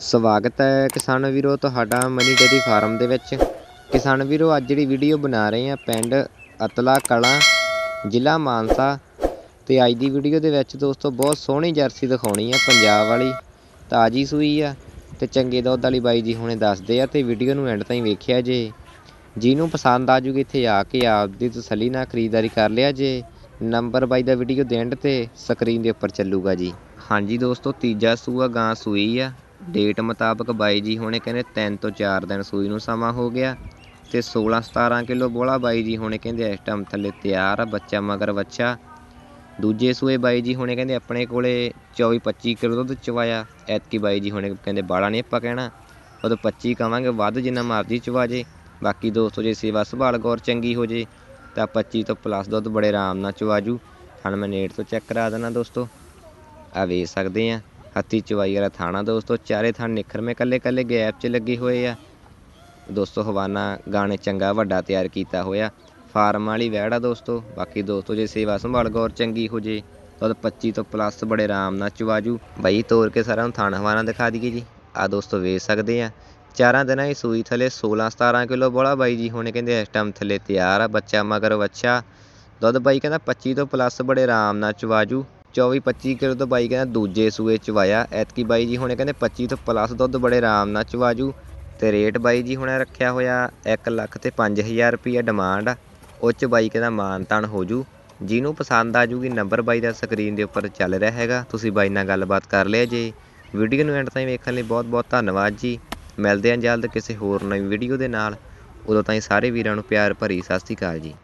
ਸਵਾਗਤ ਹੈ ਕਿਸਾਨ ਵੀਰੋ ਤੁਹਾਡਾ ਮਨੀ ਡੇਰੀ ਫਾਰਮ ਦੇ ਵਿੱਚ। ਕਿਸਾਨ ਵੀਰੋ, ਅੱਜ ਜਿਹੜੀ ਵੀਡੀਓ ਬਣਾ ਰਹੇ ਆ ਪਿੰਡ ਅਤਲਾ ਕਲਾਂ, ਜ਼ਿਲ੍ਹਾ ਮਾਨਸਾ। ਤੇ ਅੱਜ ਦੀ ਵੀਡੀਓ ਦੇ ਵਿੱਚ ਦੋਸਤੋ ਬਹੁਤ ਸੋਹਣੀ ਜਰਸੀ ਦਿਖਾਉਣੀ ਆ ਪੰਜਾਬ ਵਾਲੀ। ਤਾਜੀ ਸੂਈ ਆ ਤੇ ਚੰਗੇ ਦੁੱਧ ਵਾਲੀ ਬਾਈ ਜੀ ਹੁਣੇ ਦੱਸਦੇ ਆ ਤੇ ਵੀਡੀਓ ਨੂੰ ਐਂਡ ਤਾਈਂ ਵੇਖਿਆ ਜੇ। ਜਿਹਨੂੰ ਪਸੰਦ ਆ ਜੂਗੀ ਇੱਥੇ ਆ ਕੇ ਆਪ ਦੀ ਤਸੱਲੀ ਨਾਲ ਖਰੀਦਦਾਰੀ ਕਰ ਲਿਆ ਜੇ। ਨੰਬਰ ਬਾਈ ਦਾ ਵੀਡੀਓ ਦੇ ਐਂਡ ਤੇ ਸਕਰੀਨ ਦੇ ਉੱਪਰ ਚੱਲੂਗਾ ਜੀ। ਹਾਂਜੀ ਦੋਸਤੋ, ਤੀਜਾ ਸੂਆ ਗਾਂ ਸੂਈ ਆ। ਡੇਟ ਮੁਤਾਬਕ ਬਾਈ ਜੀ ਹੁਣੇ ਕਹਿੰਦੇ 3 ਤੋਂ 4 ਦਿਨ ਸੂਈ ਨੂੰ ਸਮਾਂ ਹੋ ਗਿਆ ਤੇ 16 17 ਕਿਲੋ ਬੋਲਾ ਬਾਈ ਜੀ ਹੁਣੇ ਕਹਿੰਦੇ ਇਸ ਟਾਈਮ ਥੱਲੇ ਤਿਆਰ ਆ, ਬੱਚਾ ਮਗਰ ਬੱਚਾ ਦੂਜੇ ਸੂਏ ਬਾਈ ਜੀ ਹੁਣੇ ਕਹਿੰਦੇ ਆਪਣੇ ਕੋਲੇ 24 25 ਕਿਲੋ ਦੁੱਧ ਚਵਾਇਆ। ਐਤਕੀ ਬਾਈ ਜੀ ਹੁਣੇ ਕਹਿੰਦੇ ਬਾੜਾ ਨਹੀਂ ਆਪਾਂ ਕਹਿਣਾ। ਉਦੋਂ 25 ਕਵਾਂਗੇ, ਵੱਧ ਜਿੰਨਾ ਮਰਜ਼ੀ ਚਵਾ ਜੇ। ਬਾਕੀ ਦੋਸਤੋ ਜੇ ਸੇਵਾ ਸੰਭਾਲ ਗੌਰ ਚੰਗੀ ਹੋ ਜੇ, ਤਾਂ 25 ਤੋਂ ਪਲੱਸ ਦੁੱਧ ਬੜੇ ਆਰਾਮ ਨਾਲ ਚਵਾਜੂ। ਹੁਣ ਮੈਂ ਨੇੜ ਤੋਂ ਚੈੱਕ ਕਰਾ ਦੇਣਾ ਦੋਸਤੋ। ਆ ਵੇਖ ਸਕਦੇ ਆ। ਹੱਥੀ ਚਵਾਈ ਵਾਲਾ ਥਾਣਾ ਦੋਸਤੋ, ਚਾਰੇ ਥਾਂ ਨਿਖਰਵੇਂ ਕੱਲੇ ਕੱਲੇ ਗੈਪ 'ਚ ਲੱਗੇ ਹੋਏ ਆ। ਦੋਸਤੋ, ਹਵਾਨਾ ਗਾਣੇ ਚੰਗਾ ਵੱਡਾ ਤਿਆਰ ਕੀਤਾ ਹੋਇਆ। ਫਾਰਮ ਵਾਲੀ ਵਹਿੜ ਆ ਦੋਸਤੋ, ਬਾਕੀ ਦੋਸਤੋ, ਜੇ ਸੇਵਾ ਸੰਭਾਲ ਗੌਰ ਚੰਗੀ ਹੋ ਜੇ, ਤਾਂ 25 ਤੋਂ ਪਲੱਸ ਬੜੇ ਆਰਾਮ ਨਾਲ ਚਵਾਜੂ ਬਾਈ, ਤੋਰ ਕੇ ਸਾਰਿਆਂ ਨੂੰ ਥਾਣ ਹਵਾਨਾ ਦਿਖਾ ਦਈਏ ਜੀ। ਆ ਦੋਸਤੋ, ਵੇਖ ਸਕਦੇ ਆ। ਚਾਰਾਂ ਦਿਨਾਂ ਹੀ ਸੂਈ ਥੱਲੇ 16 17 ਕਿਲੋ ਬੋਲਾ ਬਾਈ ਜੀ ਹੁਣੇ ਕਹਿੰਦੇ ਇਸ ਟਾਈਮ ਥੱਲੇ ਤਿਆਰ ਆ, ਬੱਚਾ ਮਗਰ ਬੱਚਾ ਦੁੱਧ ਬਾਈ ਕਹਿੰਦਾ 25 ਤੋਂ ਪਲੱਸ ਬੜੇ ਆਰਾਮ ਨਾਲ ਚਵਾਜੂ 24 25 ਕਿਲੋ ਤੋਂ ਬਾਈ ਕਹਿੰਦਾ ਦੂਜੇ ਸੂਏ ਚਵਾਇਆ ਐਤਕੀ ਬਾਈ ਜੀ ਹੁਣੇ ਕਹਿੰਦੇ 25 ਤੋਂ ਪਲੱਸ ਦੁੱਧ ਬੜੇ ਆਰਾਮ ਨਾਲ ਚਵਾਜੂ। ਅਤੇ ਰੇਟ ਬਾਈ ਜੀ ਹੁਣੇ ਰੱਖਿਆ ਹੋਇਆ ਇੱਕ ਲੱਖ ਅਤੇ ਪੰਜ ਹਜ਼ਾਰ ਰੁਪਈਆ ਡਿਮਾਂਡ ਉਹ 'ਚ ਬਾਈ ਕਹਿੰਦਾ ਮਾਨ ਤਾਨ ਹੋ ਜੂ ਜਿਹਨੂੰ ਪਸੰਦ ਆ ਜੂਗੀ ਨੰਬਰ ਬਾਈ ਦਾ ਸਕਰੀਨ ਦੇ ਉੱਪਰ ਚੱਲ ਰਿਹਾ ਹੈਗਾ। ਤੁਸੀਂ ਬਾਈ ਨਾਲ ਗੱਲਬਾਤ ਕਰ ਲਿਆ ਜੇ। ਵੀਡੀਓ ਨੂੰ ਐਂਡ ਤਾਈਂ ਵੇਖਣ ਲਈ ਬਹੁਤ ਬਹੁਤ ਧੰਨਵਾਦ ਜੀ। ਮਿਲਦੇ ਹਾਂ ਜਲਦ ਕਿਸੇ ਹੋਰ ਨਵੀਂ ਵੀਡੀਓ ਦੇ ਨਾਲ। ਉਦੋਂ ਤਾਈਂ ਸਾਰੇ ਵੀਰਾਂ ਨੂੰ ਪਿਆਰ ਭਰੀ ਸਤਿ ਸ਼੍ਰੀ ਅਕਾਲ ਜੀ।